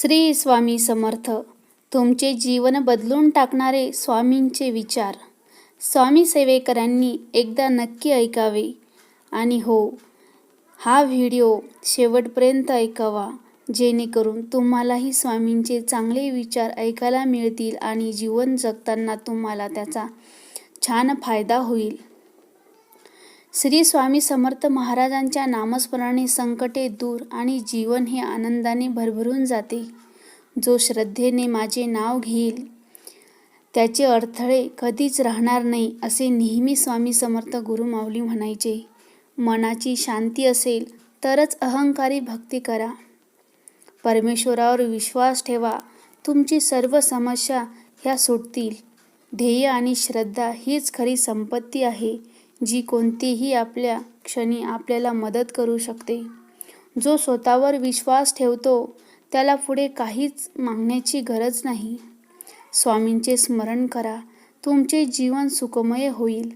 श्री स्वामी समर्थ तुमचे जीवन बदलून टाकणारे स्वामींचे विचार. स्वामी सेवेकरांनी एकदा नक्की ऐकावे. आणि हो हा व्हिडिओ शेवटपर्यंत ऐकावा जेणेकरून तुम्हालाही स्वामींचे चांगले विचार ऐकायला मिळतील आणि जीवन जगताना तुम्हाला त्याचा छान फायदा होईल. श्री स्वामी समर्थ महाराजांच्या नामस्मरणाने संकटे दूर आणि जीवन हे आनंदाने भरभरून जाते. जो श्रद्धेने माझे नाव घेईल त्याचे अडथळे कधीच राहणार नाही असे नेहमी स्वामी समर्थ गुरुमाऊली म्हणायचे. मनाची शांती असेल तरच अहंकारी भक्ती करा. परमेश्वरावर विश्वास ठेवा तुमची सर्व समस्या ह्या सुटतील. ध्येय आणि श्रद्धा हीच खरी संपत्ती आहे. जी कोणतीही आपल्या क्षणी आपल्याला मदत करू शकते. जो स्वतःवर विश्वास ठेवतो त्याला पुढे काहीच मागण्याची गरज नाही. स्वामींचे स्मरण करा तुमचे जीवन सुखमय होईल.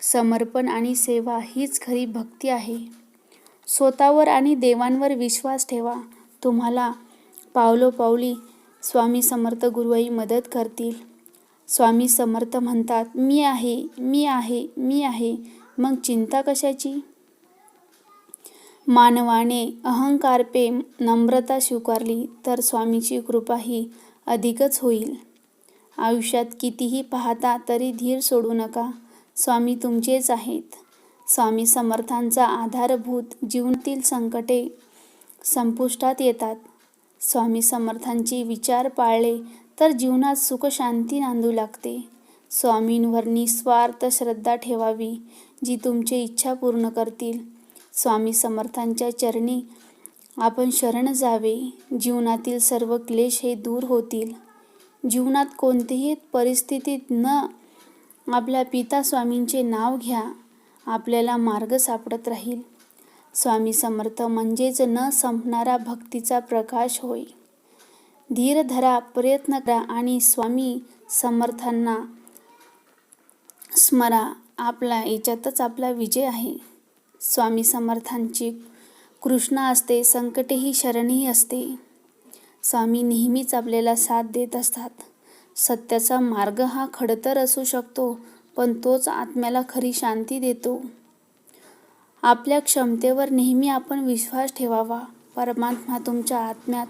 समर्पण आणि सेवा हीच खरी भक्ती आहे. स्वतःवर आणि देवांवर विश्वास ठेवा. तुम्हाला पावलोपावली स्वामी समर्थ गुरुवाई मदत करतील. स्वामी समर्थ म्हणतात मी आहे मी आहे मी आहे. मग चिंता कशाची? मानवाने अहंकारपे नम्रता स्वीकारली तर स्वामीची कृपा ही अधिकच होईल. आयुष्यात कितीही पाहता तरी धीर सोडू नका. स्वामी तुमचेच आहेत. स्वामी समर्थांचा आधारभूत जीवनातील संकटे संपुष्टात येतात. स्वामी समर्थांचे विचार पाळले तर जीवनात सुखशांती नांदू लागते. स्वामींवर निस्वार्थ श्रद्धा ठेवावी जी तुमची इच्छा पूर्ण करतील. स्वामी समर्थांच्या चरणी आपण शरण जावे. जीवनातील सर्व क्लेश हे दूर होतील. जीवनात कोणतीही परिस्थितीत न आपल्या पिता स्वामींचे नाव घ्या. आपल्याला मार्ग सापडत राहील. स्वामी समर्थ म्हणजेच न संपणारा भक्तीचा प्रकाश होय. धीर धरा प्रयत्न करा आणि स्वामी समर्थांना स्मरा. आपला याच्यातच आपला विजय आहे. स्वामी समर्थांची कृष्णा असते संकटेही शरणही असते. स्वामी नेहमीच आपल्याला साथ देत असतात. सत्याचा मार्ग हा खडतर असू शकतो पण तोच आत्म्याला खरी शांती देतो. आपल्या क्षमतेवर नेहमी आपण विश्वास ठेवावा. परमात्मा तुमच्या आत्म्यात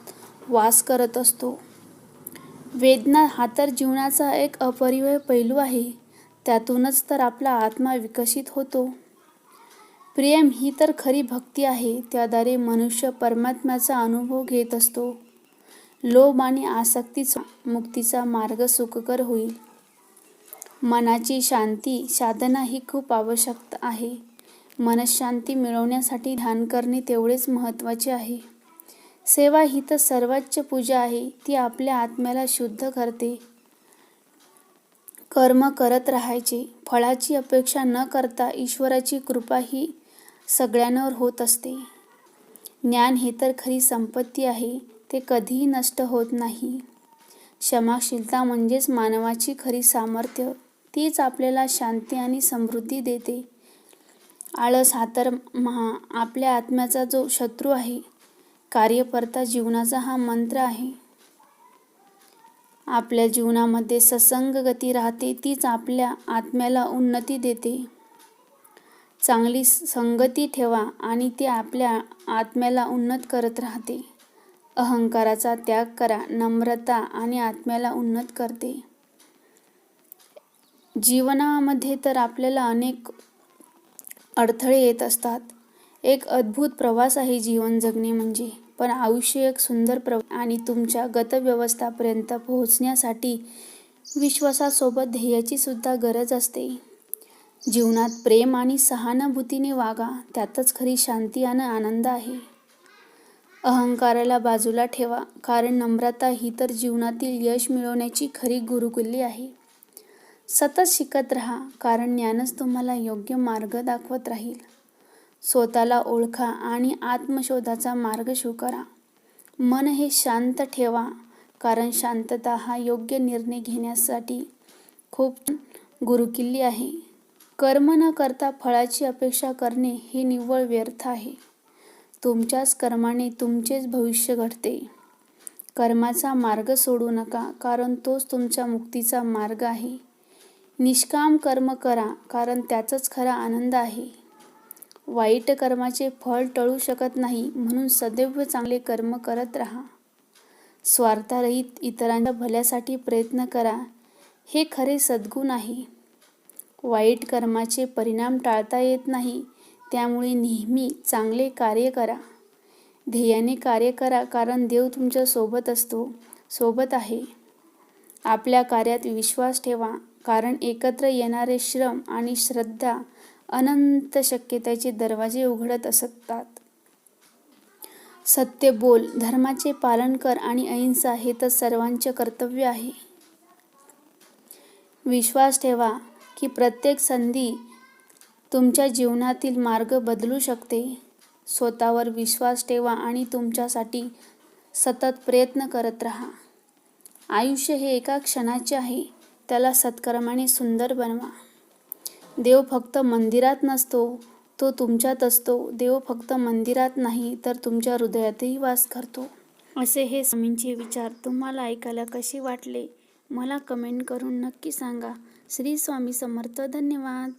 वास करत असतो. वेदना हा तर जीवनाचा एक अपरिवय पैलू आहे. त्यातूनच तर आपला आत्मा विकसित होतो. प्रेम ही तर खरी भक्ती आहे. त्याद्वारे मनुष्य परमात्म्याचा अनुभव घेत असतो. लोभ आणि आसक्तीचा मुक्तीचा मार्ग सुखकर होईल. मनाची शांती साधना ही खूप आवश्यक आहे. मनशांती मिळवण्यासाठी ध्यान करणे तेवढेच महत्त्वाचे आहे. सेवा ही तर सर्वोच्च पूजा आहे ती आपल्या आत्म्याला शुद्ध करते. कर्म करत राहायचे फळाची अपेक्षा न करता ईश्वराची कृपा ही सगळ्यांवर होत असते. ज्ञान हे तर खरी संपत्ती आहे ते कधीही नष्ट होत नाही. क्षमाशीलता म्हणजेच मानवाची खरी सामर्थ्य तीच आपल्याला शांती आणि समृद्धी देते. आळस हा तर महा आपल्या आत्म्याचा जो शत्रू आहे कार्यकर्ता जीवनाचा हा मंत्र आहे. आपल्या जीवनामध्ये ससंग गती राहते तीच आपल्या आत्म्याला उन्नती देते. चांगली संगती ठेवा आणि ती आपल्या आत्म्याला उन्नत करत राहते. अहंकाराचा त्याग करा नम्रता आणि आत्म्याला उन्नत करते. जीवनामध्ये तर आपल्याला अनेक अडथळे येत असतात. एक अद्भुत प्रवास आहे जीवन जगणे म्हणजे. पण आयुष्य एक सुंदर प्र आणि तुमच्या गतव्यवस्थापर्यंत पोहोचण्यासाठी विश्वासासोबत ध्येयाची सुद्धा गरज असते. जीवनात प्रेम आणि सहानुभूतीने वागा त्यातच खरी शांती आणि आनंद आहे. अहंकाराला बाजूला ठेवा कारण नम्रता ही तर जीवनातील यश मिळवण्याची खरी गुरुकुल्ली आहे. सतत शिकत राहा कारण ज्ञानच तुम्हाला योग्य मार्ग दाखवत राहील. स्वतःला ओळखा आणि आत्मशोधाचा मार्ग स्वीकारा मन हे शांत ठेवा कारण शांतता हा योग्य निर्णय घेण्यासाठी खूप गुरुकिल्ली आहे. कर्म न करता फळाची अपेक्षा करणे हे निव्वळ व्यर्थ आहे. तुमच्याच कर्माने तुमचेच भविष्य घडते. कर्माचा मार्ग सोडू नका कारण तोच तुमच्या मुक्तीचा मार्ग आहे. निष्काम कर्म करा कारण त्याचाच खरा आनंद आहे. वाईट कर्माचे फळ टळू शकत नाही म्हणून सदैव चांगले कर्म करत राहा. स्वार्थरहित इतरांच्या भल्यासाठी प्रयत्न करा. हे खरे सद्गुण आहे. वाईट कर्माचे परिणाम टाळता येत नाही त्यामुळे नेहमी चांगले कार्य करा. ध्येयाने कार्य करा कारण देव तुमच्यासोबत असतो सोबत आहे. आपल्या कार्यात विश्वास ठेवा कारण एकत्र येणारे श्रम आणि श्रद्धा अनंत शक्यतेचे दरवाजे उघडत असतात. सत्य बोल धर्माचे पालन कर आणि अहिंसा हे तर सर्वांचे कर्तव्य आहे. विश्वास ठेवा की प्रत्येक संधी तुमच्या जीवनातील मार्ग बदलू शकते. स्वतःवर विश्वास ठेवा आणि तुमच्यासाठी सतत प्रयत्न करत राहा. आयुष्य हे एका क्षणाचे आहे. त्याला सत्कर्माने सुंदर बनवा. देव फक्त मंदिरात नसतो तो तुमच्यात असतो. देव फक्त मंदिरात नाही तर तुमच्या हृदयातही वास करतो. असे हे स्वामींचे विचार तुम्हाला ऐकायला कसे वाटले? मला कमेंट करून नक्की सांगा. श्री स्वामी समर्थ धन्यवाद.